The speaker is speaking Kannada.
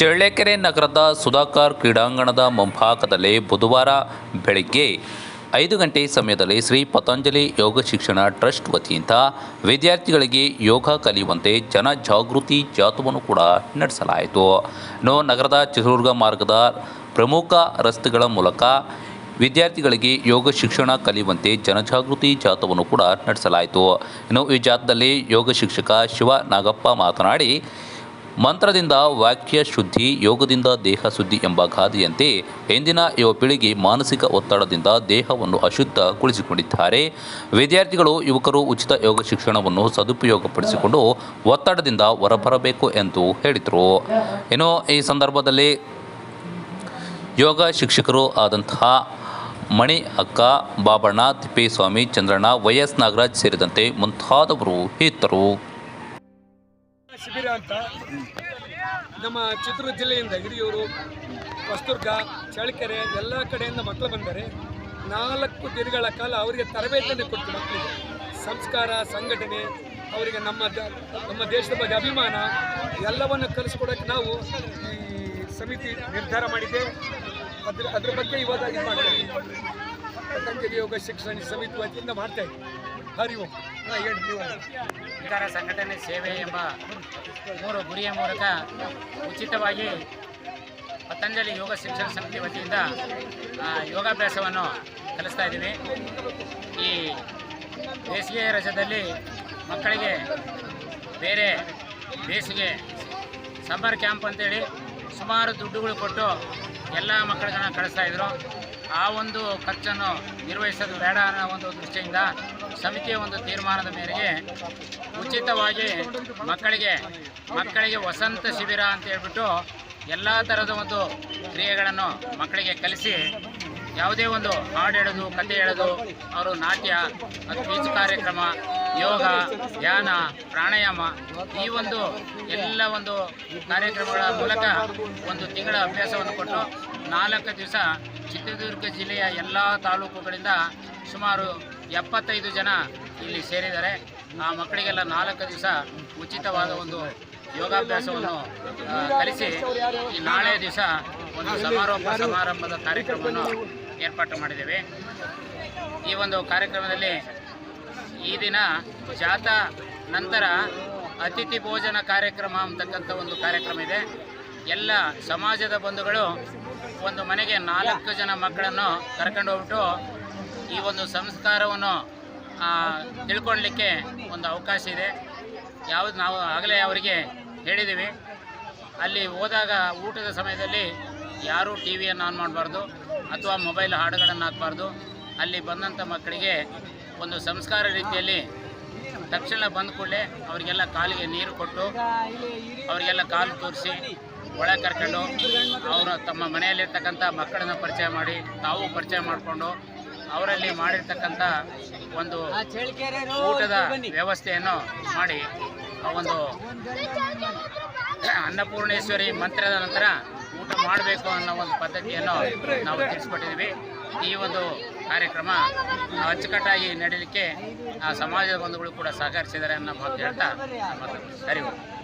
ಚಳ್ಳಕೆರೆ ನಗರದ ಸುಧಾಕರ್ ಕ್ರೀಡಾಂಗಣದ ಮುಂಭಾಗದಲ್ಲಿ ಬುಧವಾರ ಬೆಳಗ್ಗೆ ಐದು ಗಂಟೆ ಸಮಯದಲ್ಲಿ ಶ್ರೀ ಪತಂಜಲಿ ಯೋಗ ಶಿಕ್ಷಣ ಟ್ರಸ್ಟ್ ವತಿಯಿಂದ ವಿದ್ಯಾರ್ಥಿಗಳಿಗೆ ಯೋಗ ಕಲಿಯುವಂತೆ ಜನ ಜಾಗೃತಿ ಜಾಥವನ್ನು ಕೂಡ ನಡೆಸಲಾಯಿತು. ನೋ ನಗರದ ಚಿತ್ರದುರ್ಗ ಮಾರ್ಗದ ಪ್ರಮುಖ ರಸ್ತೆಗಳ ಮೂಲಕ ವಿದ್ಯಾರ್ಥಿಗಳಿಗೆ ಯೋಗ ಶಿಕ್ಷಣ ಕಲಿಯುವಂತೆ ಜನಜಾಗೃತಿ ಜಾಥವನ್ನು ಕೂಡ ನಡೆಸಲಾಯಿತು. ಇನ್ನು ಈ ಜಾಥದಲ್ಲಿ ಯೋಗ ಶಿಕ್ಷಕ ಶಿವ ನಾಗಪ್ಪ ಮಾತನಾಡಿ ಮಂತ್ರದಿಂದ ವಾಕ್ಯ ಶುದ್ಧಿ, ಯೋಗದಿಂದ ದೇಹ ಶುದ್ಧಿ ಎಂಬ ಗಾದೆಯಂತೆ ಇಂದಿನ ಯುವ ಪೀಳಿಗೆ ಮಾನಸಿಕ ಒತ್ತಡದಿಂದ ದೇಹವನ್ನು ಅಶುದ್ಧಗೊಳಿಸಿಕೊಂಡಿದ್ದಾರೆ ವಿದ್ಯಾರ್ಥಿಗಳು, ಯುವಕರು ಉಚಿತ ಯೋಗ ಶಿಕ್ಷಣವನ್ನು ಸದುಪಯೋಗಪಡಿಸಿಕೊಂಡು ಒತ್ತಡದಿಂದ ಹೊರಬರಬೇಕು ಎಂದು ಹೇಳಿದರು. ಇನ್ನು ಈ ಸಂದರ್ಭದಲ್ಲಿ ಯೋಗ ಶಿಕ್ಷಕರು ಆದಂತಹ ಮಣಿ ಅಕ್ಕ, ಬಾಬಣ್ಣ, ತಿಪ್ಪೇಸ್ವಾಮಿ, ಚಂದ್ರಣ್ಣ, ವೈ ಎಸ್ ನಾಗರಾಜ್ ಸೇರಿದಂತೆ ಮುಂತಾದವರು ಇದ್ದರು. ಶಿಬಿರ ಅಂತ. ನಮ್ಮ ಚಿತ್ರದುರ್ಗ ಜಿಲ್ಲೆಯಿಂದ ಹಿರಿಯೂರು ಹೊಸದುರ್ಗ ಚಳ್ಳಕೆರೆ ಎಲ್ಲ ಕಡೆಯಿಂದ ಮಕ್ಕಳು ಬಂದರೆ ನಾಲ್ಕು ದಿನಗಳ ಕಾಲ ಅವರಿಗೆ ತರಬೇತಿಯನ್ನು ಕೊಟ್ಟು ಮಕ್ಕಳಿಗೆ. ಸಂಸ್ಕಾರ, ಸಂಘಟನೆ, ಅವರಿಗೆ ನಮ್ಮ ನಮ್ಮ ದೇಶದ ಬಗ್ಗೆ ಅಭಿಮಾನ, ಎಲ್ಲವನ್ನು ಕಲಿಸ್ಕೊಡೋಕ್ಕೆ ನಾವು ಈ ಸಮಿತಿ ನಿರ್ಧಾರ ಮಾಡಿದೆ. ಅದ್ರ ಅದ್ರ ಬಗ್ಗೆ ಇವಾಗ ಇದು ಮಾಡ್ತಾ ಇದ್ದೀವಿ. ಪತಂಜಲಿ ಯೋಗ ಶಿಕ್ಷಣ ಸಮಿತಿ ವತಿಯಿಂದ ಮಾಡ್ತಾ ಇದ್ದೀವಿ. ಹರಿ ಸಂಘಟನೆ ಸೇವೆ ಎಂಬ ಮೂರು ಗುರಿಯ ಮೂಲಕ ಉಚಿತವಾಗಿ ಪತಂಜಲಿ ಯೋಗ ಶಿಕ್ಷಣ ಸಮಿತಿ ವತಿಯಿಂದ ಯೋಗಾಭ್ಯಾಸವನ್ನು ಕಲಿಸ್ತಾ ಇದ್ದೀವಿ. ಈ ಬೇಸಿಗೆ ರಜದಲ್ಲಿ ಮಕ್ಕಳಿಗೆ ಬೇರೆ ಬೇಸಿಗೆ ಸಮ್ಮರ್ ಕ್ಯಾಂಪ್ ಅಂತೇಳಿ ಸುಮಾರು ದುಡ್ಡುಗಳು ಕೊಟ್ಟು ಎಲ್ಲ ಮಕ್ಕಳನ್ನ ಕಳಿಸ್ತಾ ಇದ್ರು. ಆ ಒಂದು ಖರ್ಚನ್ನು ನಿರ್ವಹಿಸೋದು ಬೇಡ ಅನ್ನೋ ಒಂದು ದೃಷ್ಟಿಯಿಂದ ಸಮಿತಿಯ ಒಂದು ತೀರ್ಮಾನದ ಮೇರೆಗೆ ಉಚಿತವಾಗಿ ಮಕ್ಕಳಿಗೆ ಮಕ್ಕಳಿಗೆ ವಸಂತ ಶಿಬಿರ ಅಂತ ಹೇಳ್ಬಿಟ್ಟು ಎಲ್ಲ ಥರದ ಒಂದು ಕ್ರಿಯೆಗಳನ್ನು ಮಕ್ಕಳಿಗೆ ಕಲಿಸಿ ಯಾವುದೇ ಒಂದು ಹಾಡು ಹೇಳೋದು, ಕತೆ ಹೇಳೋದು, ಅವರು ನಾಟ್ಯ ಸ್ಪೀಚ್ ಕಾರ್ಯಕ್ರಮ, ಯೋಗ, ಧ್ಯಾನ, ಪ್ರಾಣಾಯಾಮ, ಈ ಒಂದು ಎಲ್ಲ ಒಂದು ಕಾರ್ಯಕ್ರಮಗಳ ಮೂಲಕ ಒಂದು ತಿಂಗಳ ಅಭ್ಯಾಸವನ್ನು ಕೊಟ್ಟು ನಾಲ್ಕು ದಿವಸ ಚಿತ್ರದುರ್ಗ ಜಿಲ್ಲೆಯ ಎಲ್ಲ ತಾಲೂಕುಗಳಿಂದ ಸುಮಾರು ಎಪ್ಪತ್ತೈದು ಜನ ಇಲ್ಲಿ ಸೇರಿದ್ದಾರೆ. ಆ ಮಕ್ಕಳಿಗೆಲ್ಲ ನಾಲ್ಕು ದಿವಸ ಉಚಿತವಾದ ಒಂದು ಯೋಗಾಭ್ಯಾಸವನ್ನು ಕಲಿಸಿ ನಾಳೆ ದಿವಸ ಒಂದು ಸಮಾರೋಪ ಸಮಾರಂಭದ ಕಾರ್ಯಕ್ರಮವನ್ನು ಏರ್ಪಾಟು ಮಾಡಿದ್ದೇವೆ. ಈ ಒಂದು ಕಾರ್ಯಕ್ರಮದಲ್ಲಿ ಈ ದಿನ ಜಾಥಾ ನಂತರ ಅತಿಥಿ ಭೋಜನ ಕಾರ್ಯಕ್ರಮ ಅಂತಕ್ಕಂಥ ಒಂದು ಕಾರ್ಯಕ್ರಮ ಇದೆ. ಎಲ್ಲ ಸಮಾಜದ ಬಂಧುಗಳು ಒಂದು ಮನೆಗೆ ನಾಲ್ಕು ಜನ ಮಕ್ಕಳನ್ನು ಕರ್ಕೊಂಡು ಹೋಗ್ಬಿಟ್ಟು ಈ ಒಂದು ಸಂಸ್ಕಾರವನ್ನು ತಿಳ್ಕೊಳ್ಲಿಕ್ಕೆ ಒಂದು ಅವಕಾಶ ಇದೆ. ಯಾವುದು ನಾವು ಆಗಲೇ ಅವರಿಗೆ ಹೇಳಿದ್ದೀವಿ. ಅಲ್ಲಿ ಹೋದಾಗ ಊಟದ ಸಮಯದಲ್ಲಿ ಯಾರೂ ಟಿ ವಿಯನ್ನು ಆನ್ ಮಾಡಬಾರ್ದು ಅಥವಾ ಮೊಬೈಲ್ ಹಾಡುಗಳನ್ನು ಹಾಕಬಾರ್ದು. ಅಲ್ಲಿ ಬಂದಂಥ ಮಕ್ಕಳಿಗೆ ಒಂದು ಸಂಸ್ಕಾರ ರೀತಿಯಲ್ಲಿ ತಕ್ಷಣ ಬಂದ ಕೂಡಲೇ ಅವರಿಗೆಲ್ಲ ಕಾಲಿಗೆ ನೀರು ಕೊಟ್ಟು, ಅವರಿಗೆಲ್ಲ ಕಾಲು ತೋರಿಸಿ, ಒಳ ಕರ್ಕೊಂಡು ಅವರು ತಮ್ಮ ಮನೆಯಲ್ಲಿರ್ತಕ್ಕಂಥ ಮಕ್ಕಳನ್ನ ಪರಿಚಯ ಮಾಡಿ, ತಾವು ಪರಿಚಯ ಮಾಡಿಕೊಂಡು ಅವರಲ್ಲಿ ಮಾಡಿರ್ತಕ್ಕಂಥ ಒಂದು ಊಟದ ವ್ಯವಸ್ಥೆಯನ್ನು ಮಾಡಿ ಆ ಒಂದು ಅನ್ನಪೂರ್ಣೇಶ್ವರಿ ಮಂತ್ರದ ನಂತರ ಮಾಡಬೇಕು ಅನ್ನೋ ಒಂದು ಪದ್ಧತಿಯನ್ನು ನಾವು ತಿಳಿಸ್ಕೊಟ್ಟಿದ್ದೀವಿ. ಈ ಒಂದು ಕಾರ್ಯಕ್ರಮ ಅಚ್ಚುಕಟ್ಟಾಗಿ ನಡೀಲಿಕ್ಕೆ, ಆ, ಸಮಾಜದ ಬಂಧುಗಳು ಕೂಡ ಸಹಕರಿಸಿದ್ದಾರೆ ಅನ್ನೋ ಮಾತು ಹೇಳ್ತಾ ಹೋಗಿ